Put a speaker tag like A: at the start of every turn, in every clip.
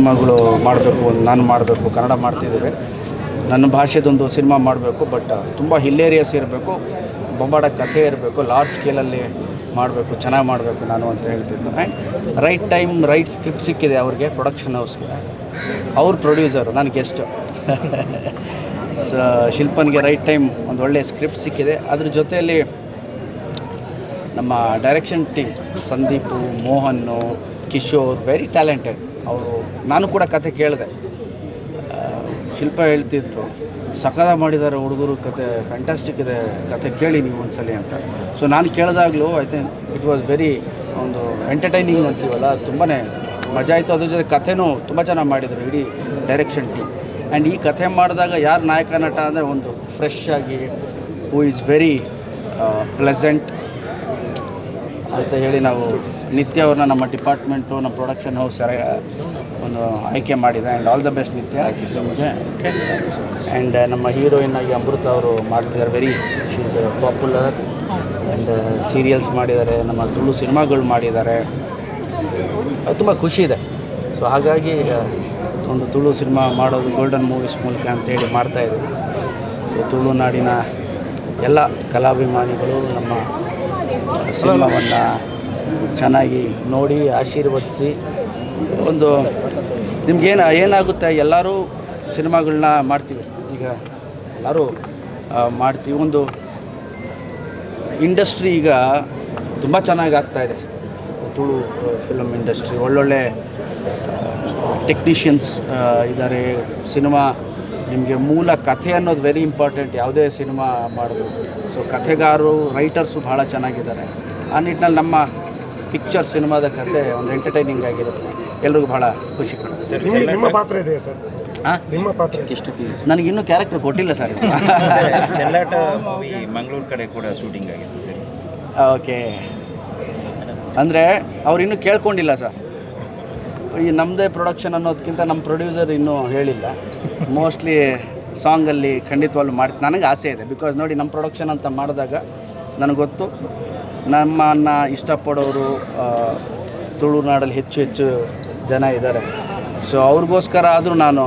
A: ಸಿನಿಮಾಗಳು ಮಾಡಬೇಕು ನಾನು ಮಾಡಬೇಕು, ಕನ್ನಡ ಮಾಡ್ತಿದ್ದೇವೆ. ನನ್ನ ಭಾಷೆದೊಂದು ಸಿನಿಮಾ ಮಾಡಬೇಕು, ಬಟ್ ತುಂಬ ಹಿಲ್ಲೇರಿಯಸ್ ಇರಬೇಕು ಬೊಂಬಾಡ ಕಥೆ ಇರಬೇಕು ಲಾರ್ಜ್ ಸ್ಕೇಲಲ್ಲಿ ಮಾಡಬೇಕು, ಚೆನ್ನಾಗಿ ಮಾಡಬೇಕು ನಾನು ಅಂತ ಹೇಳ್ತಿದ್ದೆ. ರೈಟ್ ಟೈಮ್ ರೈಟ್ ಸ್ಕ್ರಿಪ್ಟ್ ಸಿಕ್ಕಿದೆ ಅವ್ರಿಗೆ ಪ್ರೊಡಕ್ಷನ್ ಹೌಸ್ಗೆ ಅವ್ರ ಪ್ರೊಡ್ಯೂಸರು ನಾನು ಗೆಸ್ಟು ಸ ಶಿಲ್ಪನ್ಗೆ ರೈಟ್ ಟೈಮ್ ಒಂದು ಒಳ್ಳೆಯ ಸ್ಕ್ರಿಪ್ಟ್ ಸಿಕ್ಕಿದೆ. ಅದ್ರ ಜೊತೆಯಲ್ಲಿ ನಮ್ಮ direction team Sandeep, Mohan, Kishore very talented ಅವರು, ನಾನು ಕೂಡ ಕತೆ ಕೇಳಿದೆ. ಶಿಲ್ಪ ಹೇಳ್ತಿದ್ರು, ಸಕಲ ಮಾಡಿದ್ದಾರೆ ಹುಡುಗರು ಕತೆ ಫ್ಯಾಂಟಾಸ್ಟಿಕ್ ಇದೆ, ಕತೆ ಕೇಳಿ ನೀವು ಒಂದ್ಸಲಿ ಅಂತ. ಸೊ ನಾನು ಕೇಳಿದಾಗಲೂ I think it was very ಒಂದು ಎಂಟರ್ಟೈನಿಂಗ್ ಅಂತೀವಲ್ಲ ತುಂಬಾ ಮಜಾ ಆಯಿತು. ಅದ್ರ ಜೊತೆ ಕಥೆನೂ ತುಂಬ ಚೆನ್ನಾಗಿ ಮಾಡಿದರು ಇಡೀ ಡೈರೆಕ್ಷನ್ ಟೀಮ್ ಆ್ಯಂಡ್ ಈ ಕಥೆ ಮಾಡಿದಾಗ ಯಾರು ನಾಯಕ ನಟ ಅಂದರೆ ಒಂದು ಫ್ರೆಶ್ ಆಗಿ ಹೂ ಈಸ್ ವೆರಿ ಪ್ಲೆಸೆಂಟ್ ಅಂತ ಹೇಳಿ ನಾವು ನಿತ್ಯ ಅವ್ರನ್ನ ನಮ್ಮ ಡಿಪಾರ್ಟ್ಮೆಂಟು ನಮ್ಮ ಪ್ರೊಡಕ್ಷನ್ ಹೌಸ್ ಒಂದು ಆಯ್ಕೆ ಮಾಡಿದೆ. ಆ್ಯಂಡ್ ಆಲ್ ದ ಬೆಸ್ಟ್ ನಿತ್ಯ. ನಿಮಗೆ ಆ್ಯಂಡ್ ನಮ್ಮ ಹೀರೋಯಿನ್ ಆಗಿ ಅಮೃತ ಅವರು ಮಾಡ್ತಿದ್ದಾರೆ very she's popular and serials ಮಾಡಿದ್ದಾರೆ ನಮ್ಮ ತುಳು ಸಿನಿಮಾಗಳು ಮಾಡಿದ್ದಾರೆ. ತುಂಬ ಖುಷಿ ಇದೆ. ಸೊ ಹಾಗಾಗಿ ಒಂದು ತುಳು ಸಿನಿಮಾ ಮಾಡೋದು ಗೋಲ್ಡನ್ ಮೂವೀಸ್ ಮೂಲಕ ಅಂತೇಳಿ ಮಾಡ್ತಾಯಿದ್ದೀವಿ ಸೊ ತುಳುನಾಡಿನ ಎಲ್ಲ ಕಲಾಭಿಮಾನಿಗಳು ನಮ್ಮ ಸಿನಿಮಾವನ್ನು ಚೆನ್ನಾಗಿ ನೋಡಿ ಆಶೀರ್ವದಿಸಿ ಒಂದು ನಿಮ್ಗೇನು ಏನಾಗುತ್ತೆ ಎಲ್ಲರೂ ಸಿನಿಮಾಗಳನ್ನ ಮಾಡ್ತೀವಿ. ಈಗ ಎಲ್ಲರೂ ಮಾಡ್ತೀವಿ. ಒಂದು ಇಂಡಸ್ಟ್ರಿ ಈಗ ತುಂಬ ಚೆನ್ನಾಗಿ ಆಗ್ತಾ ಇದೆ. ತುಳು ಫಿಲಮ್ ಇಂಡಸ್ಟ್ರಿ ಒಳ್ಳೊಳ್ಳೆ ಟೆಕ್ನಿಷಿಯನ್ಸ್ ಇದ್ದಾರೆ ಸಿನಿಮಾ ನಿಮಗೆ ಮೂಲ ಕಥೆ ಅನ್ನೋದು ವೆರಿ ಇಂಪಾರ್ಟೆಂಟ್ ಯಾವುದೇ ಸಿನಿಮಾ ಮಾಡಿದ್ರು ಸೊ ಕಥೆಗಾರರು ರೈಟರ್ಸು ಭಾಳ ಚೆನ್ನಾಗಿದ್ದಾರೆ. ಆ ನಿಟ್ಟಿನಲ್ಲಿ ನಮ್ಮ ಪಿಕ್ಚರ್ ಸಿನಿಮಾದ ಕಥೆ ಒಂದು ಎಂಟರ್ಟೈನಿಂಗ್ ಆಗಿರುತ್ತೆ. ಎಲ್ರಿಗೂ ಭಾಳ ಖುಷಿ
B: ನಿಮ್ಮ ಪಾತ್ರ ಇದೆ ಸರ್?
A: ಹಾಂ
B: ನಿಮ್ಮ ಪಾತ್ರ
A: ನನಗಿನ್ನೂ ಕ್ಯಾರೆಕ್ಟರ್ ಕೊಟ್ಟಿಲ್ಲ ಸರ್.
C: ಚೆಲ್ಲಾಟ ಮೂವಿ ಮಂಗಳೂರು ಕಡೆ ಕೂಡ ಶೂಟಿಂಗ್ ಆಗಿದೆ ಸರ್.
A: ಓಕೆ ಅಂದರೆ ಅವ್ರು ಇನ್ನೂ ಕೇಳ್ಕೊಂಡಿಲ್ಲ ಸರ್. ಈ ನಮ್ಮದೇ ಪ್ರೊಡಕ್ಷನ್ ಅನ್ನೋದಕ್ಕಿಂತ ನಮ್ಮ ಪ್ರೊಡ್ಯೂಸರ್ ಇನ್ನೂ ಹೇಳಿಲ್ಲ. ಮೋಸ್ಟ್ಲಿ ಸಾಂಗಲ್ಲಿ ಖಂಡಿತವಾಗ್ಲೂ ಮಾಡಿ, ನನಗೆ ಆಸೆ ಇದೆ. ಬಿಕಾಸ್ ನೋಡಿ ನಮ್ಮ ಪ್ರೊಡಕ್ಷನ್ ಅಂತ ಮಾಡಿದಾಗ ನನಗೆ ಗೊತ್ತು, ನಮ್ಮನ್ನು ಇಷ್ಟಪಡೋರು ತುಳುನಾಡಲ್ಲಿ ಹೆಚ್ಚು ಹೆಚ್ಚು ಜನ ಇದ್ದಾರೆ. ಸೊ ಅವ್ರಿಗೋಸ್ಕರ ಆದರೂ ನಾನು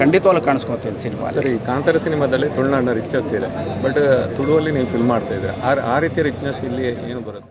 A: ಖಂಡಿತವಾಗ್ಲೂ ಕಾಣಿಸ್ಕೊತೀನಿ ಸಿನಿಮಾ
D: ಸರಿ ಕಾಂತಾರ ಸಿನಿಮಾದಲ್ಲಿ ತುಳುನಾಡಿನ ರಿಚ್ನೆಸ್ ಇದೆ. ಬಟ್ ತುಳುವಲ್ಲಿ ನೀವು ಫಿಲ್ಮ್ ಮಾಡ್ತಾ ಇದ್ದೀರಾ. ಆ ರೀತಿಯ ರಿಚ್ನೆಸ್ ಇಲ್ಲಿ ಏನು ಬರುತ್ತೆ?